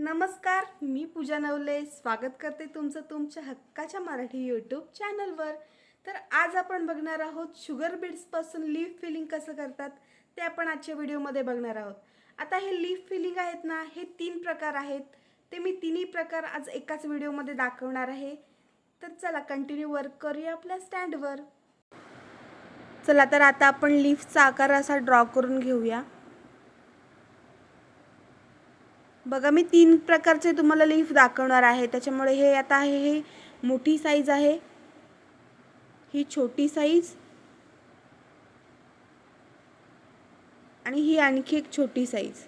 नमस्कार मी पूजा नवले. स्वागत करते तुमचं तुमच्या हक्काच्या मराठी यूट्यूब चॅनलवर तर आज आपण बघणार आहोत शुगर बीड्सपासून लीफ फिलिंग कसं करतात ते आपण आजच्या व्हिडिओमध्ये बघणार आहोत. आता हे लीफ फिलिंग आहेत ना हे तीन प्रकार आहेत. ते मी तिन्ही प्रकार आज एकाच व्हिडिओमध्ये दाखवणार आहे. तर चला कंटिन्यू वर्क करूया आपल्या स्टँडवर चला तर आता आपण लीफचा आकार असा ड्रॉ करून घेऊया. बघा मी तीन प्रकारचे तुम्हाला लीफ दाखवणार आहे. त्याच्यामुळे हे आता आहे हे मोठी साईज आहे. ही छोटी साईज आणि ही आणखी एक छोटी साईज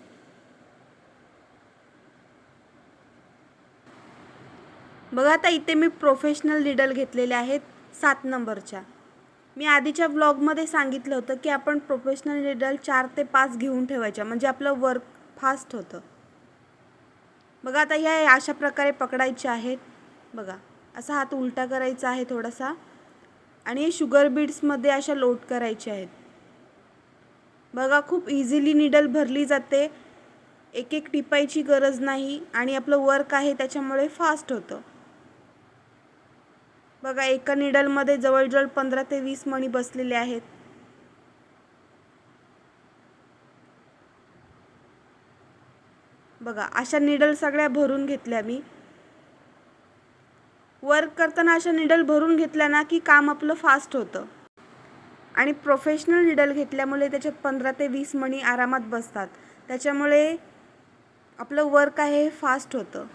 बघा आता इथे मी प्रोफेशनल निडल घेतलेले आहेत सात नंबरच्या. मी आधीच्या ब्लॉगमध्ये सांगितलं होतं की आपण प्रोफेशनल निडल चार ते पाच घेऊन ठेवायच्या. म्हणजे आपलं वर्क फास्ट होतं. बघा आता ह्या अशा प्रकारे पकडायच्या आहेत. बघा असा हात उलटा करायचा आहे थोडासा. आणि हे शुगर बीड्समध्ये अशा लोट करायच्या आहेत. बघा खूप इझिली निडल भरली जाते. एक एक टिपायची गरज नाही आणि आपलं वर्क आहे त्याच्यामुळे फास्ट होतं. बघा एका निडलमध्ये जवळजवळ पंधरा ते वीस मणी बसलेले आहेत. बघा अशा निडल सगळ्या भरून घेतल्या मी. वर्क करताना अशा निडल भरून घेतल्या ना की काम आपलं फास्ट होतं. आणि प्रोफेशनल निडल घेतल्यामुळे त्याच्यात पंधरा ते वीस मणी आरामात बसतात. त्याच्यामुळे आपलं वर्क आहे हे फास्ट होतं.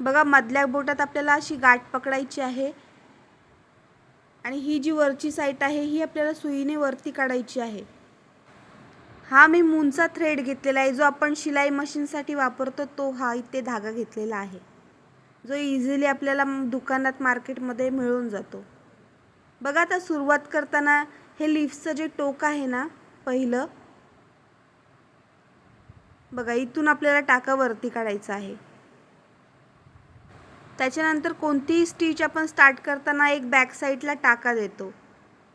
बघा मधल्या बोटात आपल्याला अशी गाठ पकडायची आहे. आणि ही जी वरची साईट आहे ही आपल्याला सुईने वरती काढायची आहे. हा मी मूनचा थ्रेड घेतलेला आहे. जो आपण शिलाई मशीनसाठी वापरतो तो हा इथे धागा घेतलेला आहे. जो इझिली आपल्याला दुकानात मार्केटमध्ये मिळून जातो. बघा आता सुरुवात करताना हे लिफ्टचं जे टोक आहे ना पहिलं. बघा इथून आपल्याला टाका वरती काढायचा आहे. त्याच्यानंतर कोणतीही स्टिच आपण स्टार्ट करताना एक बॅक साईडला टाका देतो.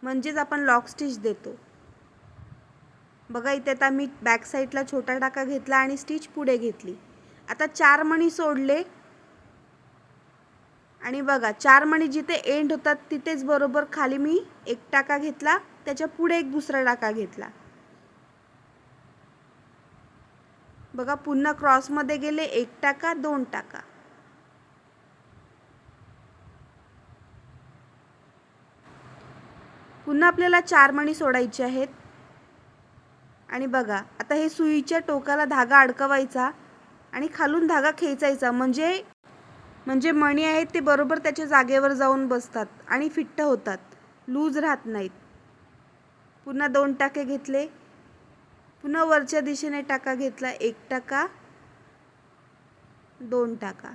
म्हणजेच आपण लॉक स्टिच देतो. बघा इथे आता मी बॅक साईडला छोटा टाका घेतला आणि स्टिच पुढे घेतली. आता चार मणी सोडले. आणि बघा चार मणी जिथे एंड होतात तिथेच बरोबर खाली मी एक टाका घेतला त्याच्या पुढे एक दुसरा टाका घेतला. बघा पुन्हा क्रॉसमध्ये गेले एक टाका दोन टाका पुन्हा आपल्याला चार मणी सोडायचे आहेत. आणि बघा आता हे सुईच्या टोकाला धागा अडकवायचा आणि खालून धागा खेचायचा. म्हणजे म्हणजे मणी आहेत ते बरोबर त्याच्या जागेवर जाऊन बसतात आणि फिट्ट होतात. लूज राहत नाहीत. पुन्हा दोन टाके घेतले. पुन्हा वरच्या दिशेने टाका घेतला. एक टाका दोन टाका.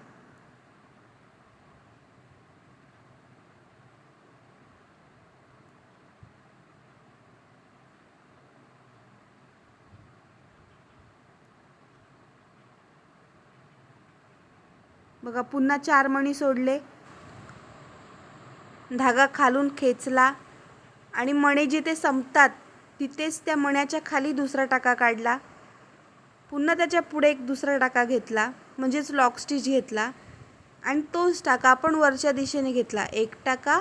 बघा पुन्हा चार मणी सोडले. धागा खालून खेचला आणि मणे जिथे संपतात तिथेच त्या मण्याच्या खाली दुसरा टाका काढला. पुन्हा त्याच्या पुढे एक दुसरा टाका घेतला म्हणजेच लॉक स्टिच घेतला आणि तोच टाका आपण वरच्या दिशेने घेतला. एक टाका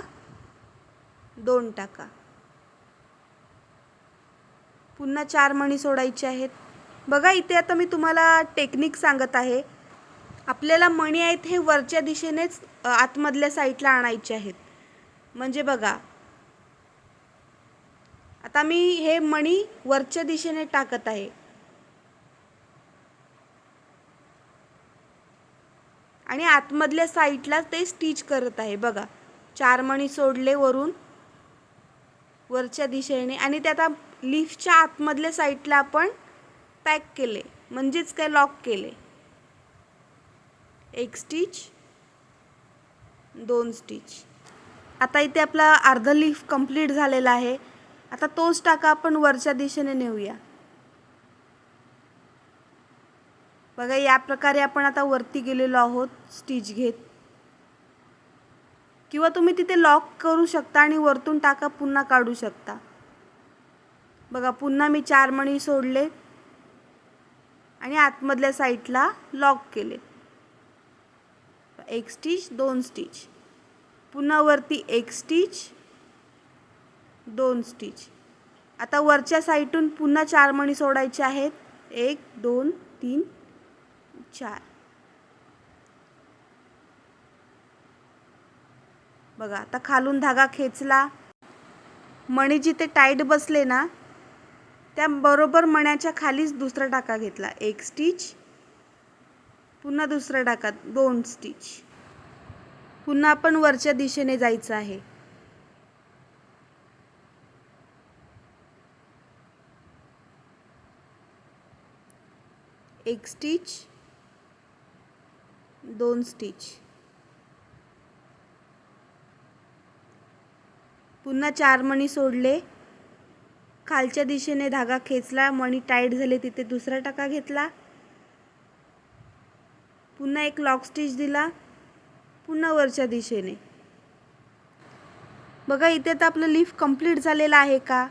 दोन टाका. पुन्हा चार मणी सोडायचे आहेत. बघा इथे आता मी तुम्हाला टेक्निक सांगत आहे. आपल्याला मणी आहेत हे वरच्या दिशेनेच आतमधल्या साईडला आणायचे आहेत. म्हणजे बघा आता मी हे मणी वरच्या दिशेने टाकत आहे. आणि आतमधल्या साईडला ते स्टिच करत आहे. बघा चार मणी सोडले वरून वरच्या दिशेने. आणि ते आता लिफ्टच्या आतमधल्या साईडला आपण पॅक केले. म्हणजेच काय लॉक केले. एक स्टिच दोन स्टिच. आता इथे आपला अर्धा लीफ कंप्लीट झालेला आहे. आता तोच टाका आपण वरच्या दिशेने नेऊया. बघा या प्रकारे आपण आता वरती गेलेलो आहोत स्टिच घेत. किंवा तुम्ही तिथे लॉक करू शकता आणि वरतून टाका पुन्हा काढू शकता. बघा पुन्हा मी चार मणी सोडले आणि आतमधल्या साईडला लॉक केले. एक स्टिच दोन स्टिच. पुन्हा वरती एक स्टिच दोन स्टिच. आता वरच्या साईडून पुन्हा चार मणी सोडायचे आहेत. एक दोन तीन चार. बघा आता खालून धागा खेचला. मणी जिथे टाईट बसले ना त्या बरोबर मण्याच्या खालीच दुसरा टाका घेतला. एक स्टिच पुन्हा दुसरा टाका दोन स्टिच पुन्हा आपण वरच्या दिशेने जायचं आहे. एक स्टिच दोन स्टिच पुन्हा चार मणी सोडले. खालच्या दिशेने धागा खेचला मणी टाईट झाले तिथे दुसरा टाका घेतला. पुन्हा एक लॉक स्टिच दिला. पुन्हा वरच्या दिशेने. बघा इथे तर आपलं लिफ कंप्लीट झालेलं आहे का?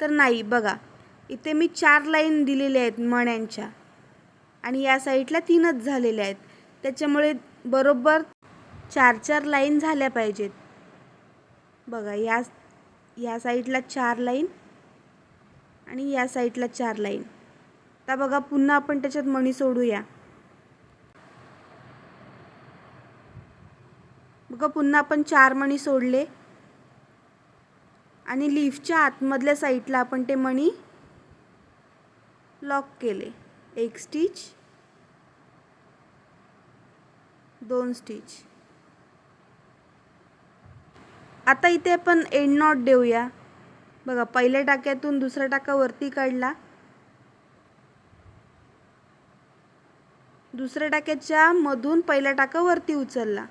तर नाही बघा. इथे मी चार लाईन दिलेल्या आहेत मण्यांच्या. आणि या साईडला तीनच झालेल्या आहेत. त्याच्यामुळे बरोबर चार चार लाईन झाल्या पाहिजेत. बघा या या साईडला चार लाईन आणि या साईडला चार लाईन आता बघा पुन्हा आपण त्याच्यात मणी सोडूया. बघा पुन्हा आपण चार मणी सोडले. आणि लीफच्या आतमधल्या साईडला आपण ते मणी लॉक केले. एक स्टिच दोन स्टिच. आता इथे आपण एंड नॉट देऊया. बघा पहिल्या टाक्यातून दुसरा टाका वरती काढला. दुसऱ्या टाक्याच्या मधून पहिला टाका वरती उचलला.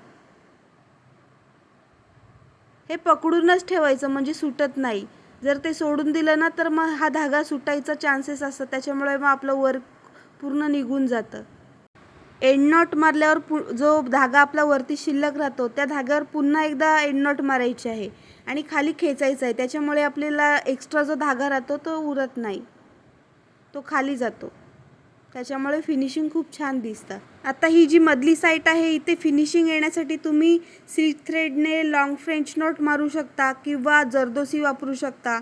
हे पकडूनच ठेवायचं म्हणजे सुटत नाही. जर ते सोडून दिलं ना तर मग हा धागा सुटायचा चान्सेस असतात. त्याच्यामुळे मग आपलं वर्क पूर्ण निघून जातं. एंडनॉट मारल्यावर पु जो धागा आपला वरती शिल्लक राहतो त्या धाग्यावर पुन्हा एकदा एंडनॉट मारायची आहे. आणि खाली खेचायचं आहे. त्याच्यामुळे आपल्याला एक्स्ट्रा जो धागा राहतो तो उरत नाही. तो खाली जातो. त्याच्यामुळे फिनिशिंग खूप छान दिसतं. आता ही जी मधली साईट आहे इथे फिनिशिंग येण्यासाठी तुम्ही सिल्क थ्रेडने लॉंग फ्रेंच नोट मारू शकता किंवा जरदोसी वापरू शकता.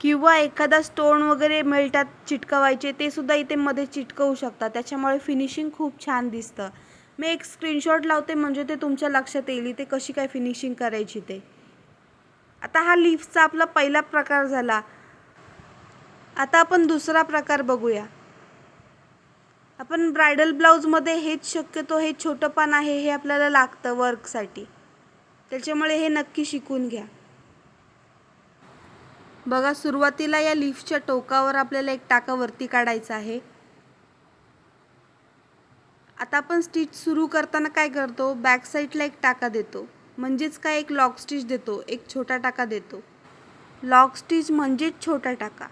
किंवा एखादा स्टोन वगैरे मेल्टात चिटकवायचे ते सुद्धा इथे मध्ये चिटकवू शकता. त्याच्यामुळे फिनिशिंग खूप छान दिसतं. मी एक स्क्रीनशॉट लावते म्हणजे ते तुमच्या लक्षात येईल. इथे कशी काय फिनिशिंग करायची ते. आता हा लीफचा आपला पहिला प्रकार झाला. आता आपण दुसरा प्रकार बघूया. आपण ब्रायडल ब्लाऊजमध्ये हेच शक्यतो हे छोटं पान आहे हे आपल्याला लागतं वर्कसाठी त्याच्यामुळे हे नक्की शिकून घ्या. बघा सुरुवातीला या लिफ्टच्या टोकावर आपल्याला एक टाका वरती काढायचा आहे. आता आपण स्टिच सुरू करताना काय करतो? बॅक साईडला एक टाका देतो. म्हणजेच काय? एक लॉक स्टिच देतो. एक छोटा टाका देतो. लॉक स्टिच म्हणजेच छोटा टाका.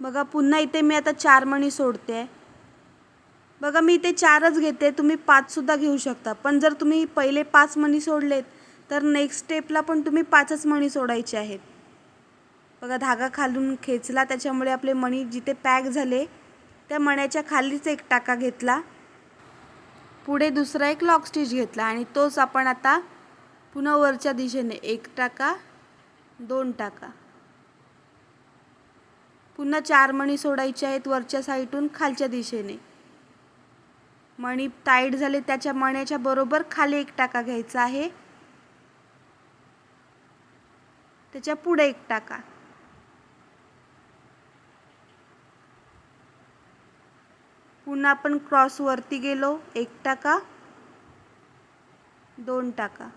बघा पुन्हा इथे मी आता चार मणी सोडते. आहे बघा मी इथे चारच घेते. तुम्ही पाचसुद्धा घेऊ शकता. पण जर तुम्ही पहिले पाच मणी सोडलेत तर नेक्स्ट स्टेपला पण तुम्ही पाचच मणी सोडायचे आहेत. बघा धागा खालून खेचला. त्याच्यामुळे आपले मणी जिथे पॅक झाले त्या मण्याच्या खालीच एक टाका घेतला. पुढे दुसरा एक लॉक स्टिच घेतला. आणि तोच आपण आता पुन्हा वरच्या दिशेने एक टाका दोन टाका. पुन्हा चार मणी सोडायचे आहेत वरच्या साईडून खालच्या दिशेने. मणी टाईट झाले त्याच्या मण्याच्या बरोबर खाली एक टाका घ्यायचा आहे. त्याच्या पुढे एक टाका. पुन्हा आपण क्रॉस वरती गेलो एक टाका. दोन टाका.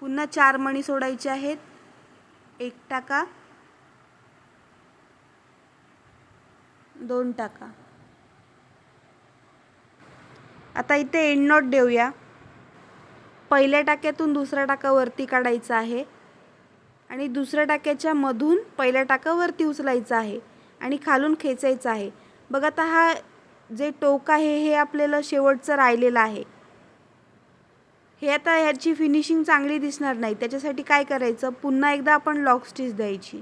पुन्हा चार मणी सोडायचे आहेत एक टाका. दोन टाका. आता इथे एंड नॉट देऊया. पहिल्या टाक्यातून दुसरा टाका वरती काढायचा आहे. आणि दुसऱ्या टाक्याच्या मधून पहिल्या टाका वरती आहे. आणि खालून खेचायचं आहे. बघ आता हा जे टोक आहे हे आपल्याला शेवटचं राहिलेलं आहे. हे आता ह्याची फिनिशिंग चांगली दिसणार नाही. त्याच्यासाठी काय करायचं? पुन्हा एकदा आपण लॉक स्टिच द्यायची.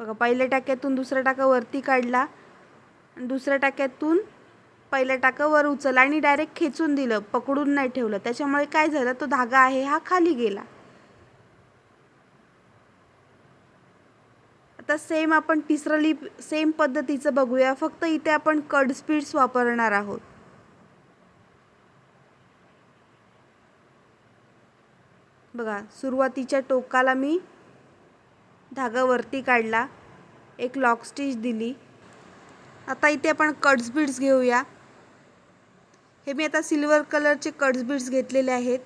बघा पहिल्या टाक्यातून दुसरा टाका वरती काढला. आणि दुसऱ्या टाक्यातून पहिल्या टाका वर उचलला आणि डायरेक्ट खेचून दिलं पकडून नाही ठेवलं. त्याच्यामुळे काय झालं तो धागा आहे हा खाली गेला. आता सेम आपण तिसरं लिप सेम पद्धतीचं बघूया. फक्त इथे आपण कड स्पीड्स वापरणार आहोत. बघा सुरुवातीच्या टोकाला मी धागा वरती काढला. एक लॉक स्टिच दिली. आता इथे आपण कट्स बीड्स घेऊया. हे मी आता सिल्वर कलरचे कट्स बीड्स घेतलेले आहेत.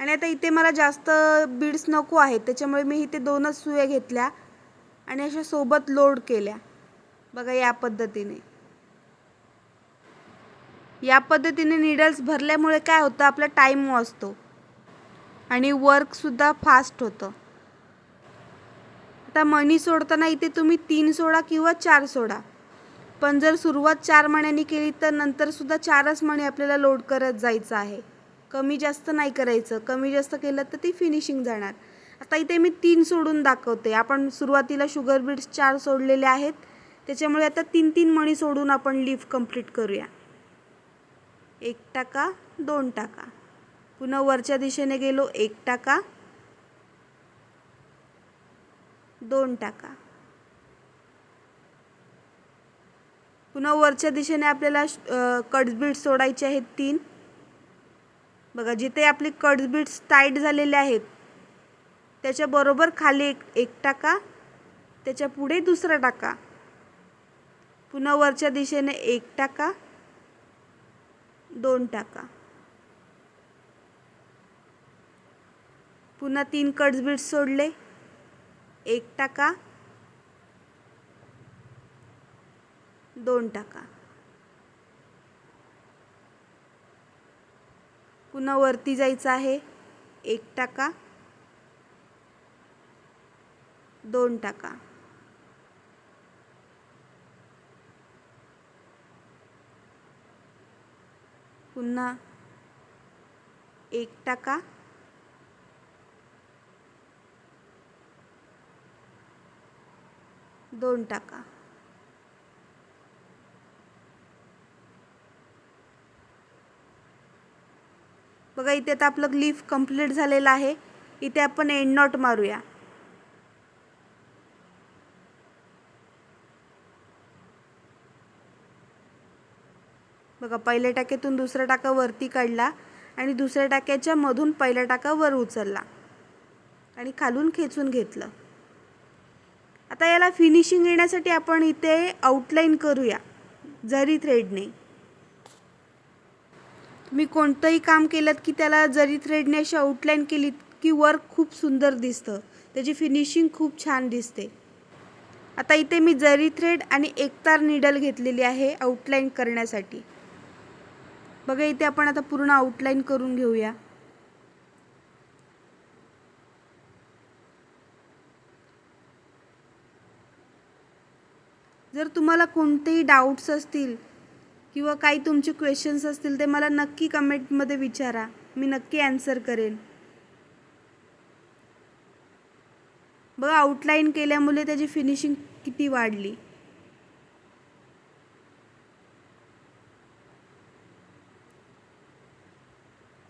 आणि आता इथे मला जास्त बीड्स नको आहेत. त्याच्यामुळे मी इथे दोनच सुया घेतल्या आणि अशा सोबत लोड केल्या. बघा या पद्धतीने. या पद्धतीने निडल्स भरल्यामुळे काय होतं? आपला टाईम वाचतो आणि वर्कसुद्धा फास्ट होतं. आता मणी सोडताना इथे तुम्ही तीन सोडा किंवा चार सोडा. पण जर सुरुवात चार मण्यांनी केली तर नंतरसुद्धा चारच मणी आपल्याला लोड करत जायचं आहे. कमी जास्त नाही करायचं. कमी जास्त केलं तर ती फिनिशिंग जाणार. आता इथे मी तीन सोडून दाखवते. आपण सुरुवातीला शुगर बीड्स चार सोडलेले आहेत. त्याच्यामुळे आता तीन तीन मणी सोडून आपण लीफ कंप्लीट करूया. एक टाका दोन टाका. पुन्हा वरच्या दिशेने गेलो एक टाका. दोन टाका. पुन्हा वरच्या दिशेने आपल्याला कडबीट सोडायचे आहेत तीन. बघा जिथे आपले कडबीट्स टाईट झालेले आहेत त्याच्याबरोबर खाली एक एक टाका त्याच्या पुढे दुसरा टाका. पुन्हा वरच्या दिशेने एक टाका दोन टाका. पुन्हा तीन कट्स बीट्स सोडले. एक टाका. दोन टाका. पुन्हा वरती जायचं आहे. एक टाका. दोन टाका. पुन्हा एक टाका. दोन टाका. बघा इथे आता आपलं लीफ कंप्लीट झालेलं आहे. इथे आपण एंड नॉट मारूया. बघा पहिल्या टाक्यातून दुसरा टाका वरती काढला आणि दुसऱ्या टाक्याच्या मधून पहिला टाका वर उचलला आणि खालून खेचून घेतलं. आता याला फिनिशिंग येण्यासाठी आपण इथे आउटलाईन करूया. जरी थ्रेडने तुम्ही कोणतंही काम केलं की त्याला जरी थ्रेडने अशी आउटलाईन केली की वर्क खूप सुंदर दिसतं. त्याची फिनिशिंग खूप छान दिसते. आता इथे मी जरी थ्रेड आणि एकतार निडल घेतलेली आहे आउटलाईन करण्यासाठी. बघा इथे आपण आता पूर्ण आउटलाईन करून घेऊया. जर तुम्हाला कोणतेही डाऊट्स असतील किंवा काही तुमचे क्वेश्चन्स असतील ते मला नक्की कमेंटमध्ये विचारा. मी नक्की ॲन्सर करेन. बघा आउटलाईन केल्यामुळे त्याची फिनिशिंग किती वाढली.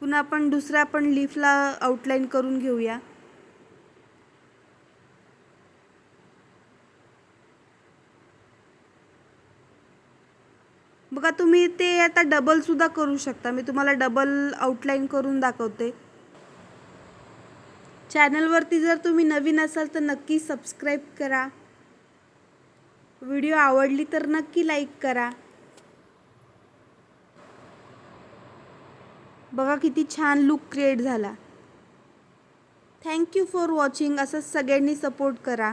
पुन्हा आपण दुसऱ्या आपण लीफला आउटलाईन करून घेऊया. बघा तुम्ही ते आता डबलसुद्धा करू शकता. मी तुम्हाला डबल आउटलाईन करून दाखवते. चॅनलवरती जर तुम्ही नवीन असाल तर नक्की सबस्क्राईब करा. व्हिडिओ आवडली तर नक्की लाईक करा. बघा किती छान लुक क्रिएट झाला. थँक्यू फॉर वॉचिंग असंच सगळ्यांनी सपोर्ट करा.